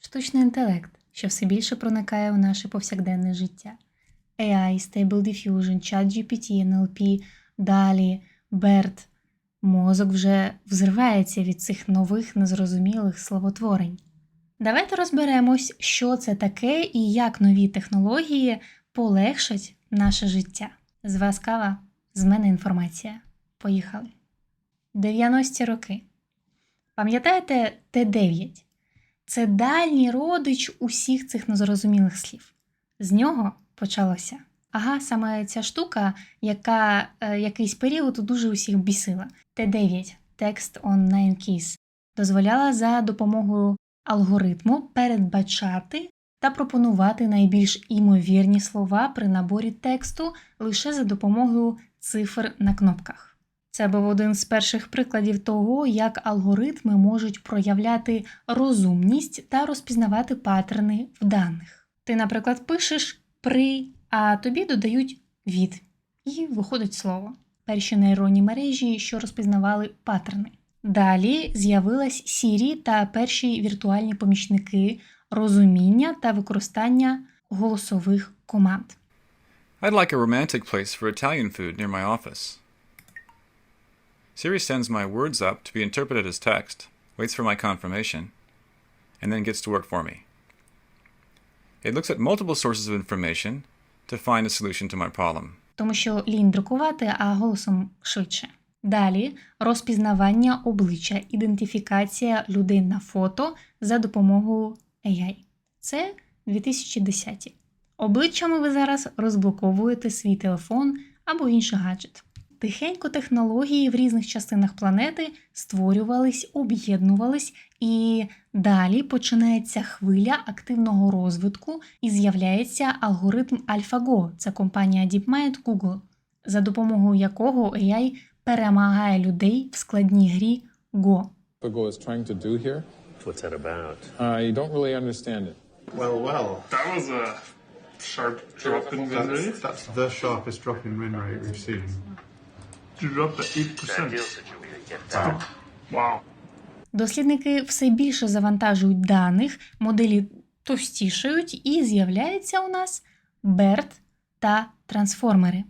Штучний інтелект, що все більше проникає у наше повсякденне життя. AI, Stable Diffusion, ChatGPT, NLP, далі, BERT. Мозок вже взривається від цих нових незрозумілих словотворень. Давайте розберемось, що це таке і як нові технології полегшать наше життя. З вас кава, з мене інформація. Поїхали. 90-ті роки. Пам'ятаєте Т9? Це дальній родич усіх цих незрозумілих слів. З нього почалося. Ага, саме ця штука, яка е, якийсь період дуже усіх бісила. Т9 Text on 9 Keys дозволяла за допомогою алгоритму передбачати та пропонувати найбільш імовірні слова при наборі тексту лише за допомогою цифр на кнопках. Це був один з перших прикладів того, як алгоритми можуть проявляти розумність та розпізнавати паттерни в даних. Ти, наприклад, пишеш при, а тобі додають від, і виходить слово. Перші нейронні мережі, що розпізнавали паттерни. Далі з'явилась Siri та перші віртуальні помічники розуміння та використання голосових команд. I'd like a romantic place for Italian food near my office. Siri sends my words up to be interpreted as text, waits for my confirmation, and then gets to work for me. It looks at multiple sources of information to find a solution to my problem. тому що лінь друкувати, а голосом швидше. Далі розпізнавання обличчя, ідентифікація людей на фото за допомогою AI. Це 2010. Обличчями ви зараз розблоковуєте свій телефон або інший гаджет. Тихенько технології в різних частинах планети створювались, об'єднувались, і далі починається хвиля активного розвитку і з'являється алгоритм AlphaGo, це компанія DeepMind Google, за допомогою якого AI перемагає людей в складній грі Go. Go is trying to do here. What's that about? I don't really understand it. Well, well. That was a sharp drop in win rate. that's the sharpest drop in win rate we've seen. To 8%. that you get down. Wow. Дослідники все більше завантажують даних, моделі товстішають, і з'являється у нас BERT та трансформери.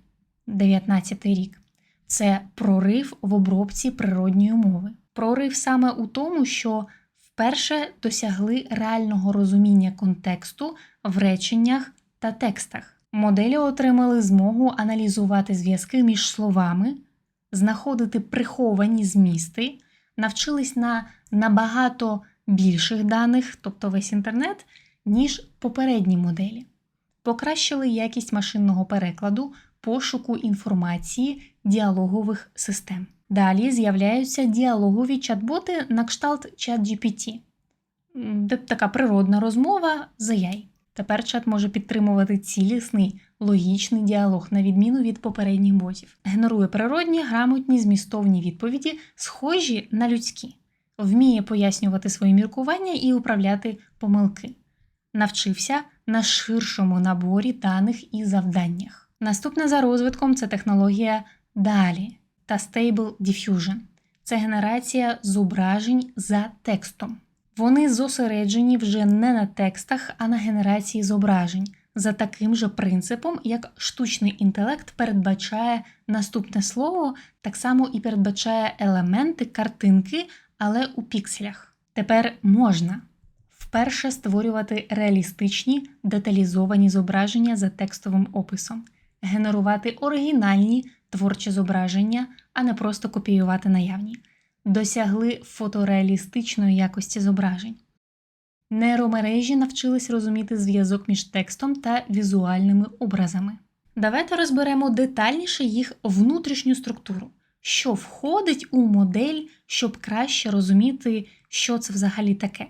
19 рік. Це прорив в обробці природньої мови. Прорив саме у тому, що вперше досягли реального розуміння контексту в реченнях та текстах. Моделі отримали змогу аналізувати зв'язки між словами, знаходити приховані змісти, навчились на набагато більших даних, тобто весь інтернет, ніж попередні моделі, покращили якість машинного перекладу, пошуку інформації, діалогових систем. Далі з'являються діалогові чат-боти на кшталт ChatGPT, де така природна розмова з AI. Тепер чат може підтримувати цілісний логічний діалог, на відміну від попередніх ботів. Генерує природні, грамотні, змістовні відповіді, схожі на людські, вміє пояснювати свої міркування і управляти помилки. Навчився на ширшому наборі даних і завданнях. Наступне за розвитком це технологія DALI та Stable Diffusion. Це генерація зображень за текстом. Вони зосереджені вже не на текстах, а на генерації зображень за таким же принципом, як штучний інтелект передбачає наступне слово, так само і передбачає елементи картинки, але у пікселях. Тепер можна вперше створювати реалістичні деталізовані зображення за текстовим описом, генерувати оригінальні творчі зображення, а не просто копіювати наявні досягли фотореалістичної якості зображень. Нейромережі навчились розуміти зв'язок між текстом та візуальними образами. Давайте розберемо детальніше їх внутрішню структуру, що входить у модель, щоб краще розуміти, що це взагалі таке.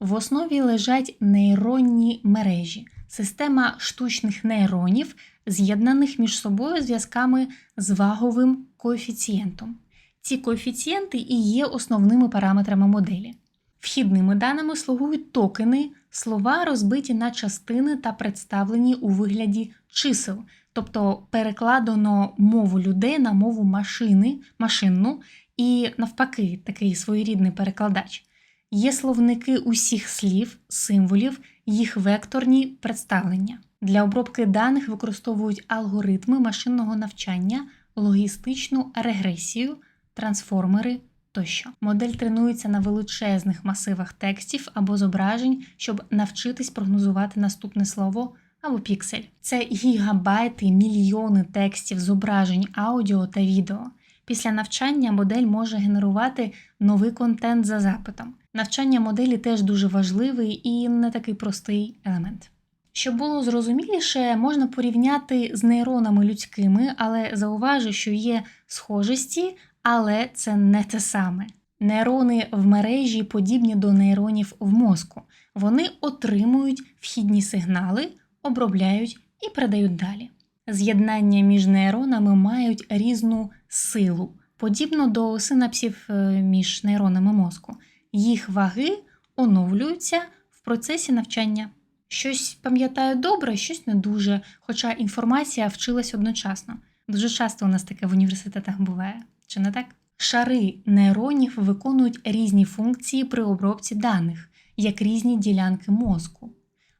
В основі лежать нейронні мережі, система штучних нейронів, з'єднаних між собою зв'язками з ваговим коефіцієнтом. Ці коефіцієнти і є основними параметрами моделі. Вхідними даними слугують токени, слова розбиті на частини та представлені у вигляді чисел, тобто перекладено мову людей на мову машини, машинну і навпаки, такий своєрідний перекладач. Є словники усіх слів, символів, їх векторні представлення. Для обробки даних використовують алгоритми машинного навчання, логістичну регресію, трансформери тощо. Модель тренується на величезних масивах текстів або зображень, щоб навчитись прогнозувати наступне слово або піксель. Це гігабайти, мільйони текстів, зображень, аудіо та відео. Після навчання модель може генерувати новий контент за запитом. Навчання моделі теж дуже важливий і не такий простий елемент. Щоб було зрозуміліше, можна порівняти з нейронами людськими, але зауважу, що є схожості, але це не те саме. Нейрони в мережі подібні до нейронів в мозку. Вони отримують вхідні сигнали, обробляють і передають далі. З'єднання між нейронами мають різну силу, подібно до синапсів е, між нейронами мозку. Їх ваги оновлюються в процесі навчання. Щось пам'ятаю добре, щось не дуже, хоча інформація вчилась одночасно. Дуже часто у нас таке в університетах буває, чи не так? Шари нейронів виконують різні функції при обробці даних, як різні ділянки мозку.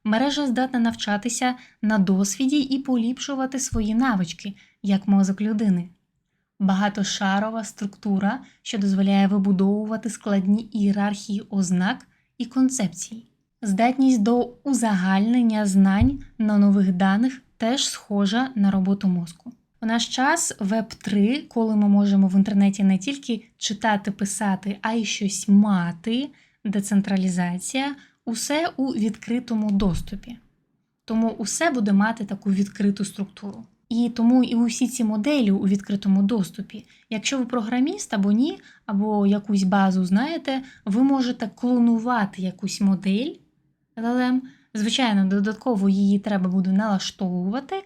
Мережа здатна навчатися на досвіді і поліпшувати свої навички, як мозок людини. Багатошарова структура, що дозволяє вибудовувати складні ієрархії ознак і концепцій. Здатність до узагальнення знань на нових даних теж схожа на роботу мозку. У наш час веб 3, коли ми можемо в інтернеті не тільки читати, писати, а й щось мати, децентралізація, усе у відкритому доступі. Тому усе буде мати таку відкриту структуру. І тому і усі ці моделі у відкритому доступі. Якщо ви програміст або ні, або якусь базу знаєте, ви можете клонувати якусь модель LLM. Звичайно, додатково її треба буде налаштовувати,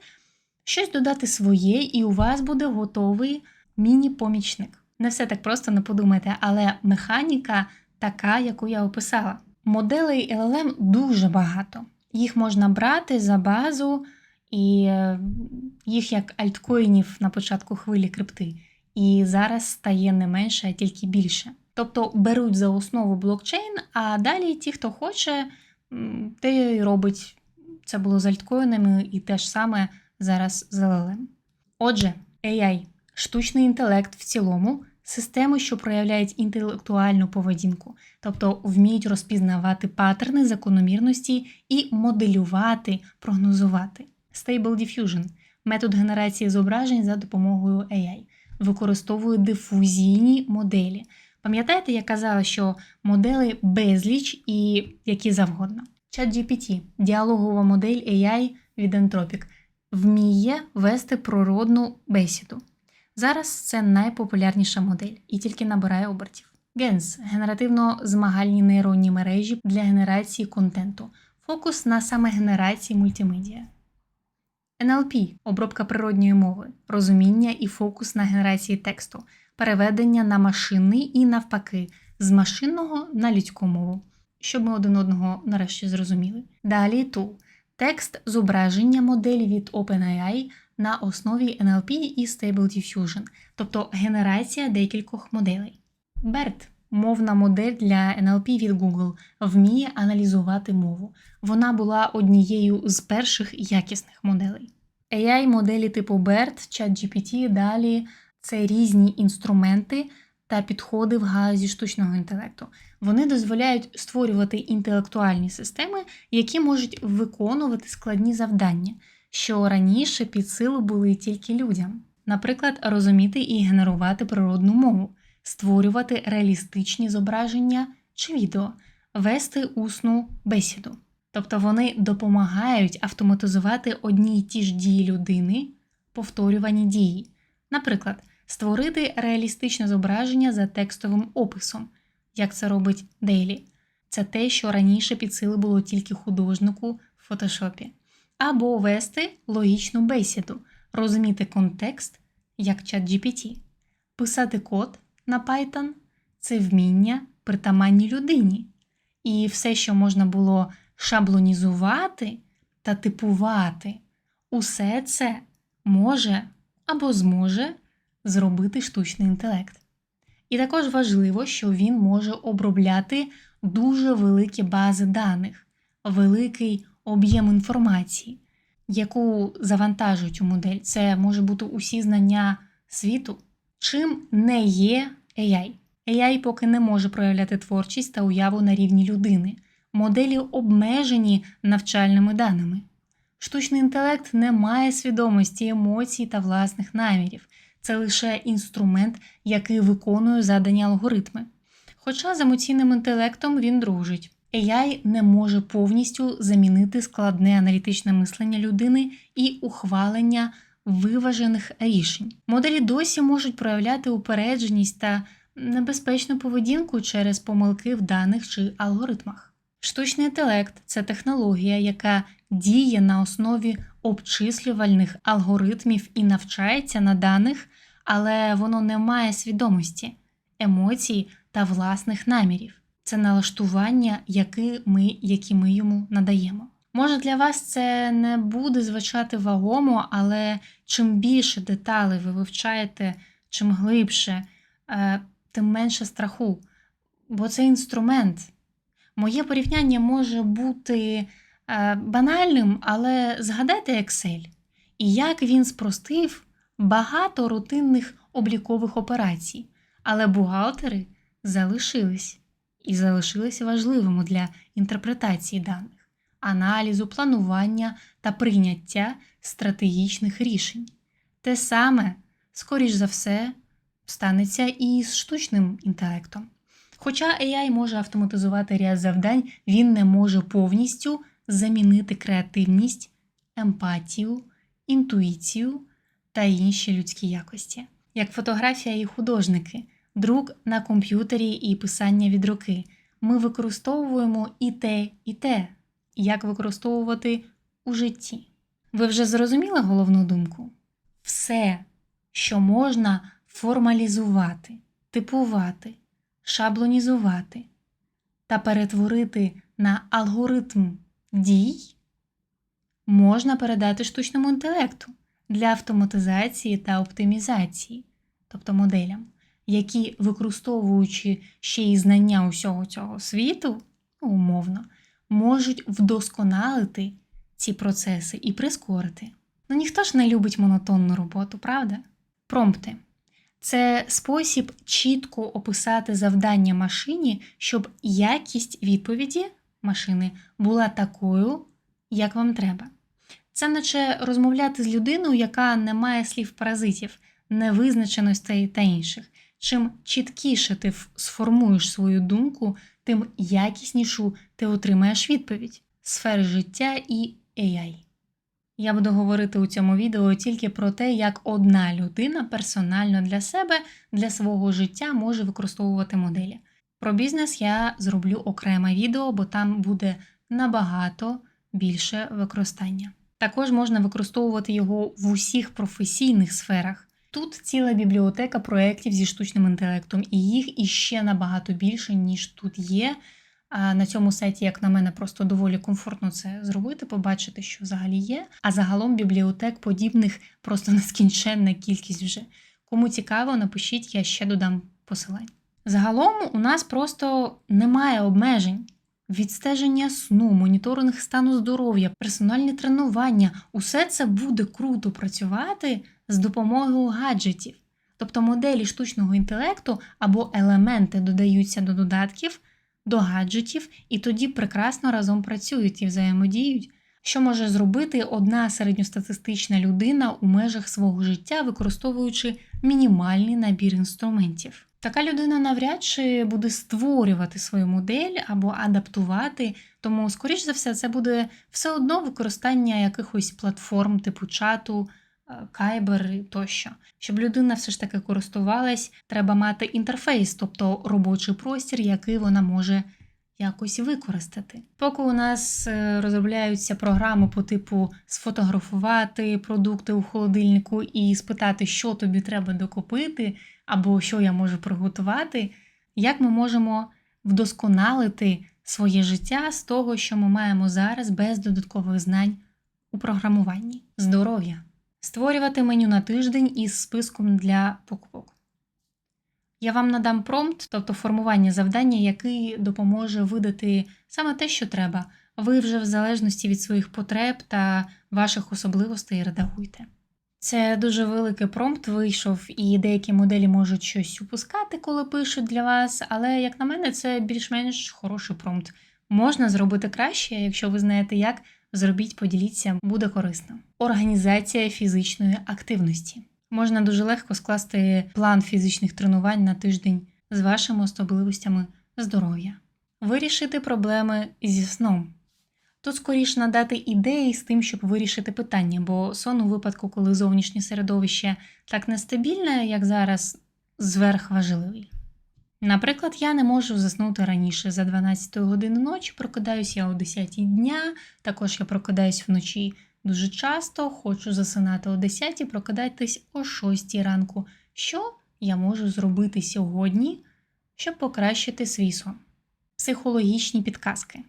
щось додати своє, і у вас буде готовий міні-помічник. Не все так просто не подумайте, але механіка така, яку я описала. Моделей LLM дуже багато. Їх можна брати за базу, і е, їх як альткоїнів на початку хвилі крипти. І зараз стає не менше, а тільки більше. Тобто беруть за основу блокчейн, а далі ті, хто хоче, те й робить. Це було з альткоїнами і те ж саме зараз з LLM. Отже, AI – штучний інтелект в цілому, системи, що проявляють інтелектуальну поведінку, тобто вміють розпізнавати паттерни, закономірності і моделювати, прогнозувати. Stable Diffusion – метод генерації зображень за допомогою AI, використовує дифузійні моделі. Пам'ятаєте, я казала, що модели безліч і які завгодно. ChatGPT – діалогова модель AI від Anthropic, вміє вести природну бесіду. Зараз це найпопулярніша модель і тільки набирає обертів. GENS – генеративно-змагальні нейронні мережі для генерації контенту. Фокус на саме генерації мультимедіа. NLP – обробка природньої мови, розуміння і фокус на генерації тексту, переведення на машинний і навпаки, з машинного на людську мову, щоб ми один одного нарешті зрозуміли. Далі tool – текст зображення моделі від OpenAI на основі NLP і Stable Diffusion, тобто генерація декількох моделей. BERT – мовна модель для NLP від Google, вміє аналізувати мову. Вона була однією з перших якісних моделей. AI-моделі типу BERT, ChatGPT, далі це різні інструменти та підходи в галузі штучного інтелекту. Вони дозволяють створювати інтелектуальні системи, які можуть виконувати складні завдання, що раніше під силу були тільки людям. Наприклад, розуміти і генерувати природну мову, створювати реалістичні зображення чи відео, вести усну бесіду. Тобто вони допомагають автоматизувати одні й ті ж дії людини, повторювані дії. Наприклад, створити реалістичне зображення за текстовим описом, як це робить Дейлі. Це те, що раніше під сили було тільки художнику в фотошопі. Або вести логічну бесіду, розуміти контекст, як чат GPT. Писати код на Python це вміння притаманні людині. І все, що можна було шаблонізувати та типувати, усе це може або зможе зробити штучний інтелект. І також важливо, що він може обробляти дуже великі бази даних, великий об'єм інформації, яку завантажують у модель. Це може бути усі знання світу. Чим не є AI? AI поки не може проявляти творчість та уяву на рівні людини. Моделі обмежені навчальними даними. Штучний інтелект не має свідомості, емоцій та власних намірів. Це лише інструмент, який виконує задані алгоритми. Хоча з емоційним інтелектом він дружить. AI не може повністю замінити складне аналітичне мислення людини і ухвалення виважених рішень. Моделі досі можуть проявляти упередженість та небезпечну поведінку через помилки в даних чи алгоритмах. Штучний інтелект це технологія, яка діє на основі обчислювальних алгоритмів і навчається на даних, але воно не має свідомості, емоцій та власних намірів. Це налаштування, які ми, які ми йому надаємо. Може, для вас це не буде звучати вагомо, але чим більше деталей ви вивчаєте, чим глибше, е, тим менше страху. Бо це інструмент. Моє порівняння може бути банальним, але згадайте Excel і як він спростив багато рутинних облікових операцій, але бухгалтери залишились і залишилися важливими для інтерпретації даних, аналізу, планування та прийняття стратегічних рішень. Те саме, скоріш за все, станеться і з штучним інтелектом. Хоча AI може автоматизувати ряд завдань, він не може повністю замінити креативність, емпатію, інтуїцію та інші людські якості, як фотографія і художники, друк на комп'ютері і писання від руки. Ми використовуємо і те, і те, як використовувати у житті. Ви вже зрозуміли головну думку? Все, що можна формалізувати, типувати, шаблонізувати та перетворити на алгоритм дій, можна передати штучному інтелекту для автоматизації та оптимізації, тобто моделям, які, використовуючи ще й знання усього цього світу, ну, умовно, можуть вдосконалити ці процеси і прискорити. Ну ніхто ж не любить монотонну роботу, правда? Промпти це спосіб чітко описати завдання машині, щоб якість відповіді машини була такою, як вам треба. Це наче розмовляти з людиною, яка не має слів паразитів, невизначеностей та інших. Чим чіткіше ти сформуєш свою думку, тим якіснішу ти отримаєш відповідь. Сфери життя і AI. Я буду говорити у цьому відео тільки про те, як одна людина персонально для себе, для свого життя може використовувати моделі. Про бізнес я зроблю окреме відео, бо там буде набагато більше використання. Також можна використовувати його в усіх професійних сферах. Тут ціла бібліотека проєктів зі штучним інтелектом, і їх іще набагато більше, ніж тут є. А на цьому сайті, як на мене, просто доволі комфортно це зробити, побачити, що взагалі є. А загалом бібліотек подібних просто нескінченна кількість вже. Кому цікаво, напишіть, я ще додам посилань. Загалом у нас просто немає обмежень. Відстеження сну, моніторинг стану здоров'я, персональні тренування усе це буде круто працювати з допомогою гаджетів. Тобто моделі штучного інтелекту або елементи додаються до додатків, до гаджетів, і тоді прекрасно разом працюють і взаємодіють. Що може зробити одна середньостатистична людина у межах свого життя, використовуючи мінімальний набір інструментів? Така людина навряд чи буде створювати свою модель або адаптувати, тому, скоріш за все, це буде все одно використання якихось платформ типу чату, кайбер тощо. Щоб людина все ж таки користувалась, треба мати інтерфейс, тобто робочий простір, який вона може якось використати. Поки у нас е, розробляються програми по типу сфотографувати продукти у холодильнику і спитати, що тобі треба докупити, або що я можу приготувати, як ми можемо вдосконалити своє життя з того, що ми маємо зараз без додаткових знань у програмуванні. Здоров'я. Створювати меню на тиждень із списком для покупок. Я вам надам промпт, тобто формування завдання, який допоможе видати саме те, що треба. Ви вже в залежності від своїх потреб та ваших особливостей редагуйте. Це дуже великий промпт вийшов, і деякі моделі можуть щось упускати, коли пишуть для вас, але, як на мене, це більш-менш хороший промпт. Можна зробити краще, якщо ви знаєте як, зробіть, поділіться, буде корисно. Організація фізичної активності. Можна дуже легко скласти план фізичних тренувань на тиждень з вашими особливостями здоров'я. Вирішити проблеми зі сном. Тут скоріше надати ідеї з тим, щоб вирішити питання, бо сон у випадку, коли зовнішнє середовище так нестабільне, як зараз, зверхважливий. Наприклад, я не можу заснути раніше за 12 години ночі, прокидаюсь я о 10 дня, також я прокидаюсь вночі дуже часто, хочу засинати о 10, прокидатись о 6 ранку. Що я можу зробити сьогодні, щоб покращити свій сон? Психологічні підказки.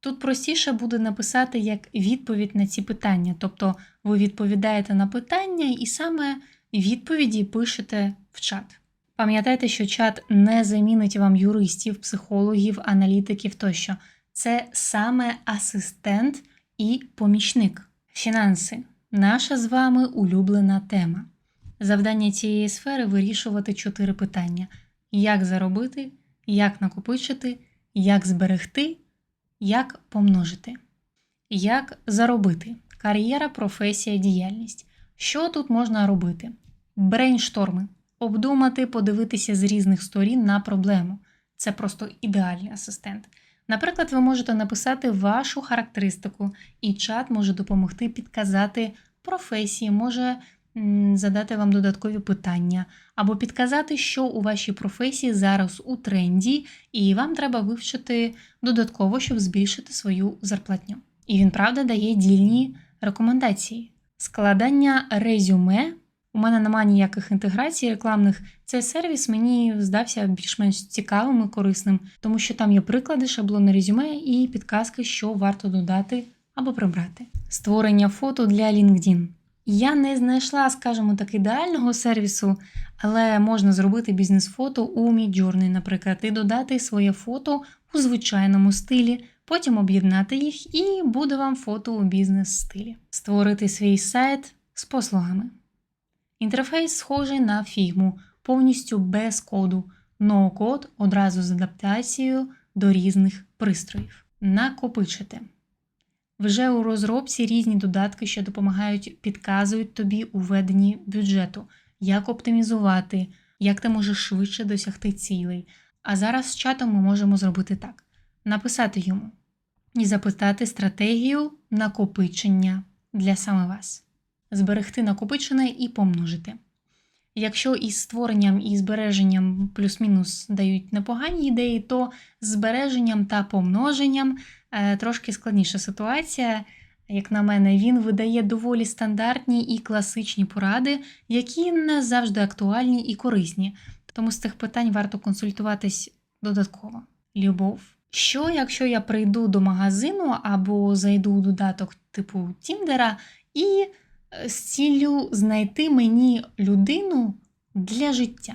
Тут простіше буде написати як відповідь на ці питання, тобто ви відповідаєте на питання і саме відповіді пишете в чат. Пам'ятайте, що чат не замінить вам юристів, психологів, аналітиків тощо. Це саме асистент і помічник. Фінанси наша з вами улюблена тема. Завдання цієї сфери вирішувати чотири питання: як заробити, як накопичити, як зберегти, як помножити. Як заробити? Кар'єра, професія, діяльність. Що тут можна робити? Брейншторми. Обдумати, подивитися з різних сторін на проблему. Це просто ідеальний асистент. Наприклад, ви можете написати вашу характеристику, і чат може допомогти підказати професії, може задати вам додаткові питання, або підказати, що у вашій професії зараз у тренді, і вам треба вивчити додатково, щоб збільшити свою зарплатню. І він, правда, дає дільні рекомендації. Складання резюме. У мене немає ніяких інтеграцій рекламних. Цей сервіс мені здався більш-менш цікавим і корисним, тому що там є приклади, шаблони резюме і підказки, що варто додати або прибрати. Створення фото для LinkedIn. Я не знайшла, скажімо так, ідеального сервісу, але можна зробити бізнес-фото у Midjourney, наприклад, і додати своє фото у звичайному стилі, потім об'єднати їх, і буде вам фото у бізнес-стилі. Створити свій сайт з послугами. Інтерфейс схожий на фігму, повністю без коду, ноу-код одразу з адаптацією до різних пристроїв. Накопичити. Вже у розробці різні додатки, що допомагають, підказують тобі у веденні бюджету, як оптимізувати, як ти можеш швидше досягти цілей. А зараз з чатом ми можемо зробити так: написати йому і запитати стратегію накопичення для саме вас зберегти накопичене і помножити. Якщо із створенням і збереженням плюс-мінус дають непогані ідеї, то збереженням та помноженням е, трошки складніша ситуація. Як на мене, він видає доволі стандартні і класичні поради, які не завжди актуальні і корисні. Тому з цих питань варто консультуватись додатково. Любов. Що, якщо я прийду до магазину або зайду у додаток типу Тіндера і з ціллю знайти мені людину для життя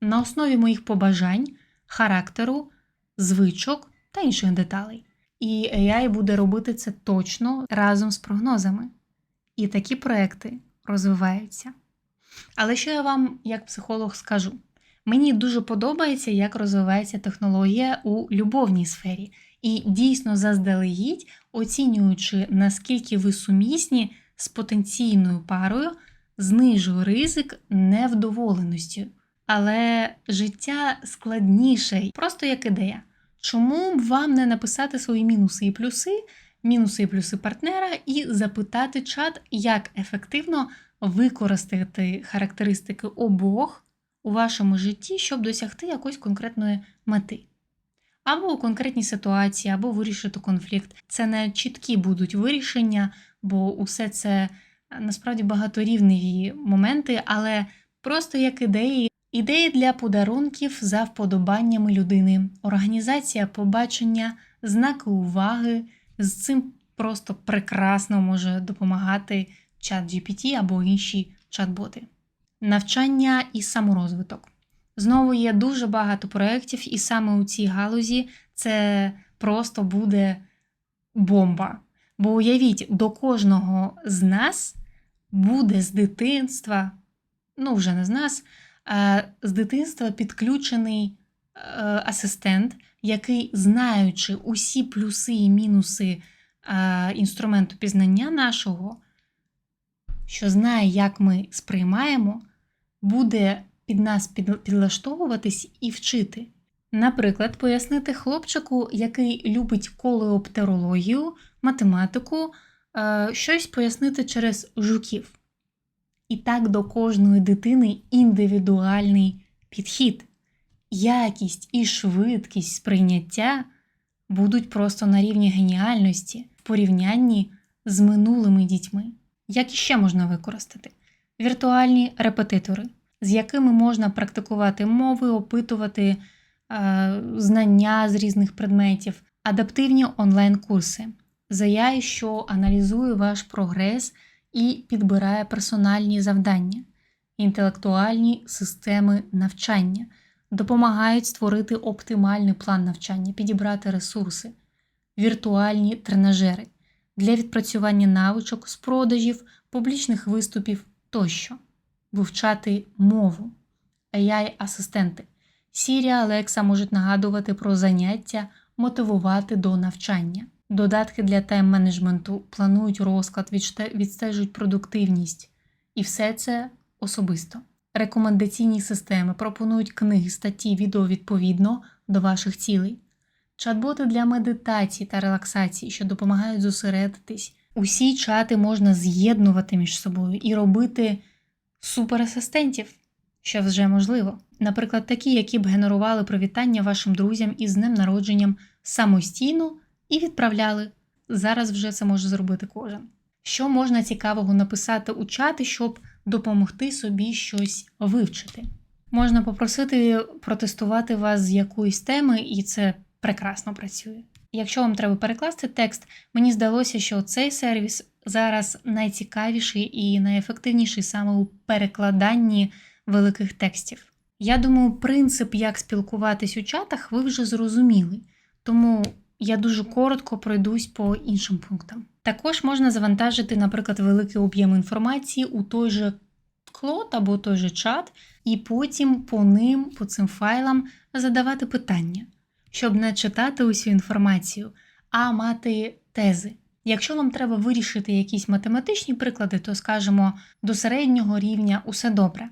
на основі моїх побажань, характеру, звичок та інших деталей. І AI буде робити це точно разом з прогнозами. І такі проекти розвиваються. Але що я вам, як психолог, скажу? Мені дуже подобається, як розвивається технологія у любовній сфері, і дійсно заздалегідь, оцінюючи, наскільки ви сумісні з потенційною парою знижує ризик невдоволеності. Але життя складніше, просто як ідея. Чому б вам не написати свої мінуси і плюси, мінуси і плюси партнера, і запитати чат, як ефективно використати характеристики обох у вашому житті, щоб досягти якоїсь конкретної мети? Або у конкретній ситуації, або вирішити конфлікт. Це не чіткі будуть вирішення, бо усе це е, насправді багаторівневі моменти, але просто як ідеї. Ідеї для подарунків за вподобаннями людини, організація побачення, знаки уваги. З цим просто прекрасно може допомагати чат GPT або інші чат-боти. Навчання і саморозвиток. Знову є дуже багато проєктів, і саме у цій галузі це просто буде бомба. Бо уявіть, до кожного з нас буде з дитинства, ну вже не з нас, а з дитинства підключений е, асистент, який, знаючи усі плюси і мінуси е, інструменту пізнання нашого, що знає, як ми сприймаємо, буде під нас підлаштовуватись і вчити. Наприклад, пояснити хлопчику, який любить колеоптерологію, математику, е, щось пояснити через жуків. І так до кожної дитини індивідуальний підхід, якість і швидкість сприйняття будуть просто на рівні геніальності в порівнянні з минулими дітьми. Як іще можна використати? Віртуальні репетитори, з якими можна практикувати мови, опитувати е, знання з різних предметів, адаптивні онлайн-курси, ZAI, що аналізує ваш прогрес і підбирає персональні завдання, інтелектуальні системи навчання, допомагають створити оптимальний план навчання, підібрати ресурси, віртуальні тренажери. Для відпрацювання навичок з продажів, публічних виступів тощо, вивчати мову, AI-асистенти. Siri, Alexa можуть нагадувати про заняття, мотивувати до навчання. Додатки для тайм-менеджменту планують розклад, відстежують продуктивність. І все це особисто. Рекомендаційні системи пропонують книги, статті, відео відповідно до ваших цілей. Чат-боти для медитації та релаксації, що допомагають зосередитись. Усі чати можна з'єднувати між собою і робити суперасистентів, що вже можливо. Наприклад, такі, які б генерували привітання вашим друзям із днем народженням самостійно і відправляли. Зараз вже це може зробити кожен. Що можна цікавого написати у чати, щоб допомогти собі щось вивчити? Можна попросити протестувати вас з якоїсь теми, і це прекрасно працює. Якщо вам треба перекласти текст, мені здалося, що цей сервіс зараз найцікавіший і найефективніший саме у перекладанні великих текстів. Я думаю, принцип, як спілкуватись у чатах, ви вже зрозуміли. Тому я дуже коротко пройдусь по іншим пунктам. Також можна завантажити, наприклад, великий об'єм інформації у той же клод або той же чат, і потім по ним, по цим файлам задавати питання, щоб не читати усю інформацію, а мати тези. Якщо вам треба вирішити якісь математичні приклади, то скажемо до середнього рівня усе добре.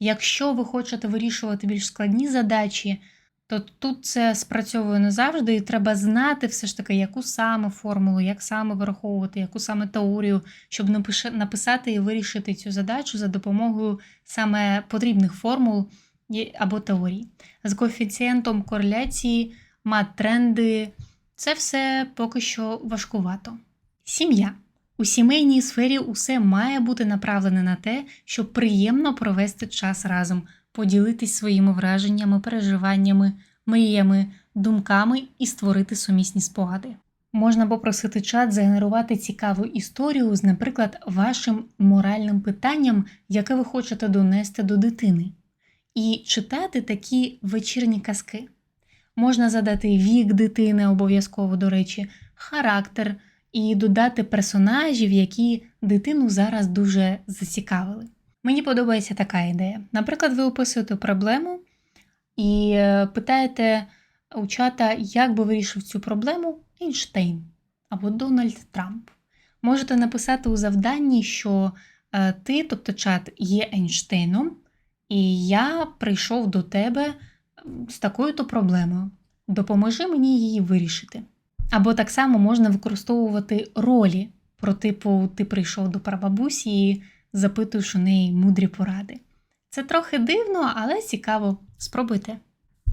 Якщо ви хочете вирішувати більш складні задачі, то тут це спрацьовує не завжди, і треба знати все ж таки, яку саме формулу, як саме вираховувати, яку саме теорію, щоб написати і вирішити цю задачу за допомогою саме потрібних формул або теорій. З коефіцієнтом кореляції, мат-тренди це все поки що важкувато. Сім'я. У сімейній сфері усе має бути направлене на те, щоб приємно провести час разом, поділитись своїми враженнями, переживаннями, мріями, думками і створити сумісні спогади. Можна попросити чат згенерувати цікаву історію з, наприклад, вашим моральним питанням, яке ви хочете донести до дитини, і читати такі вечірні казки. Можна задати вік дитини, обов'язково, до речі, характер і додати персонажів, які дитину зараз дуже зацікавили. Мені подобається така ідея. Наприклад, ви описуєте проблему і е, питаєте у чата, як би вирішив цю проблему Ейнштейн або Дональд Трамп. Можете написати у завданні, що е, ти, тобто чат, є Ейнштейном, і я прийшов до тебе з такою-то проблемою. Допоможи мені її вирішити. Або так само можна використовувати ролі про типу ти прийшов до прабабусі і запитуєш у неї мудрі поради. Це трохи дивно, але цікаво. Спробуйте.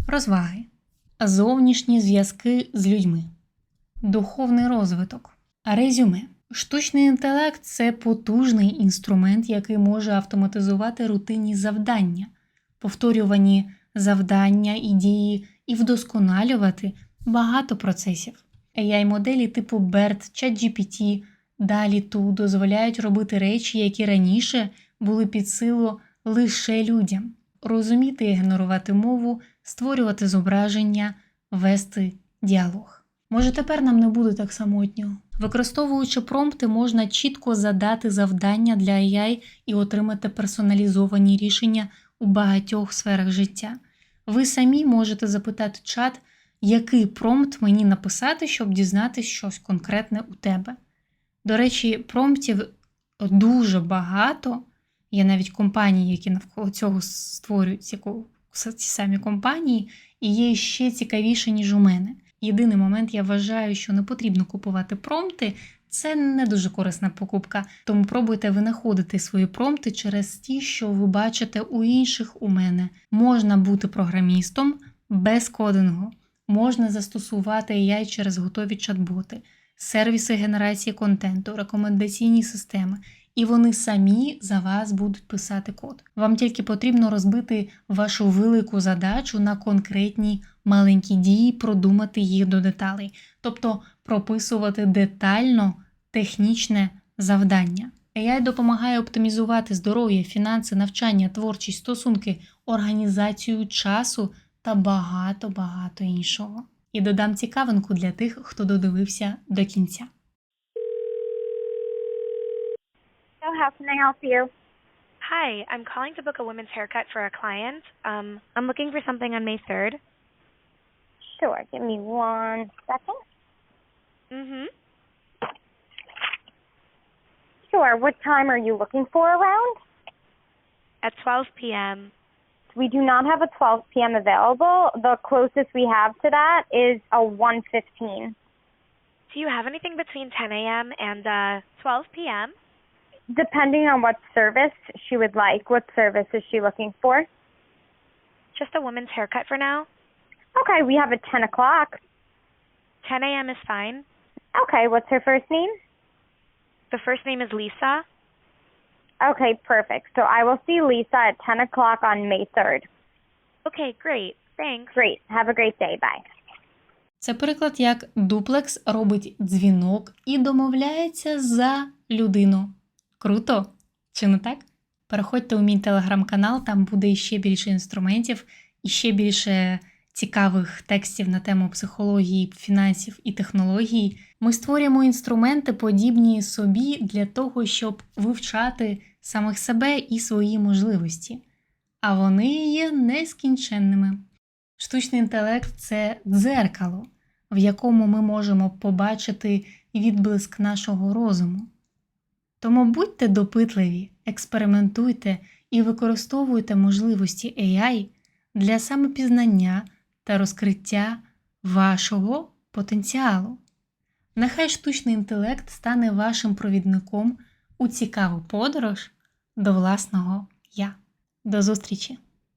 Розваги. Зовнішні зв'язки з людьми. Духовний розвиток. Резюме. Штучний інтелект це потужний інструмент, який може автоматизувати рутинні завдання, повторювані завдання і дії і вдосконалювати багато процесів. AI-моделі типу BERT, ChatGPT, DALL-E 2 дозволяють робити речі, які раніше були під силу лише людям. розуміти і генерувати мову, створювати зображення, вести діалог. Може, тепер нам не буде так самотньо. Використовуючи промпти, можна чітко задати завдання для AI і отримати персоналізовані рішення у багатьох сферах життя. Ви самі можете запитати чат, який промпт мені написати, щоб дізнатися щось конкретне у тебе. До речі, промптів дуже багато. Є навіть компанії, які навколо цього створюють ці, ці самі компанії, і є ще цікавіше, ніж у мене. Єдиний момент, я вважаю, що не потрібно купувати промпти. Це не дуже корисна покупка, тому пробуйте винаходити свої промпти через ті, що ви бачите у інших у мене. Можна бути програмістом без кодингу, можна застосувати AI через готові чат-боти, сервіси генерації контенту, рекомендаційні системи, і вони самі за вас будуть писати код. Вам тільки потрібно розбити вашу велику задачу на конкретні маленькі дії, продумати їх до деталей, тобто прописувати детально технічне завдання. AI допомагає оптимізувати здоров'я, фінанси, навчання, творчість, стосунки, організацію часу та багато-багато іншого. І додам цікавинку для тих, хто додивився до кінця. So how can I help you? Hi, I'm calling to book a women's haircut for a client. Um, I'm looking for something on May 3rd. Sure, give me one second. Mm-hmm. Sure, what time are you looking for around? At 12 p.m. We do not have a 12 p.m. available. The closest we have to that is a 1:15. Do you have anything between 10 a.m. and uh, 12 p.m.? Depending on what service she would like. What service is she looking for? Just a woman's haircut for now. Okay, we have a 10 o'clock. 10 a.m. is fine. Okay, what's her first name? The first name is Lisa. Okay, perfect. So I will see Lisa at 10 o'clock on May 3rd. Okay, great. Thanks. Great. Have a great day. Bye. Це приклад, як дуплекс робить дзвінок і домовляється за людину. Круто? Чи не так? Переходьте у мій телеграм-канал, там буде ще більше інструментів і ще більше цікавих текстів на тему психології, фінансів і технологій. Ми створюємо інструменти, подібні собі, для того, щоб вивчати самих себе і свої можливості. А вони є нескінченними. Штучний інтелект це дзеркало, в якому ми можемо побачити відблиск нашого розуму. Тому будьте допитливі, експериментуйте і використовуйте можливості AI для самопізнання та розкриття вашого потенціалу. Нехай штучний інтелект стане вашим провідником у цікаву подорож до власного я. До зустрічі!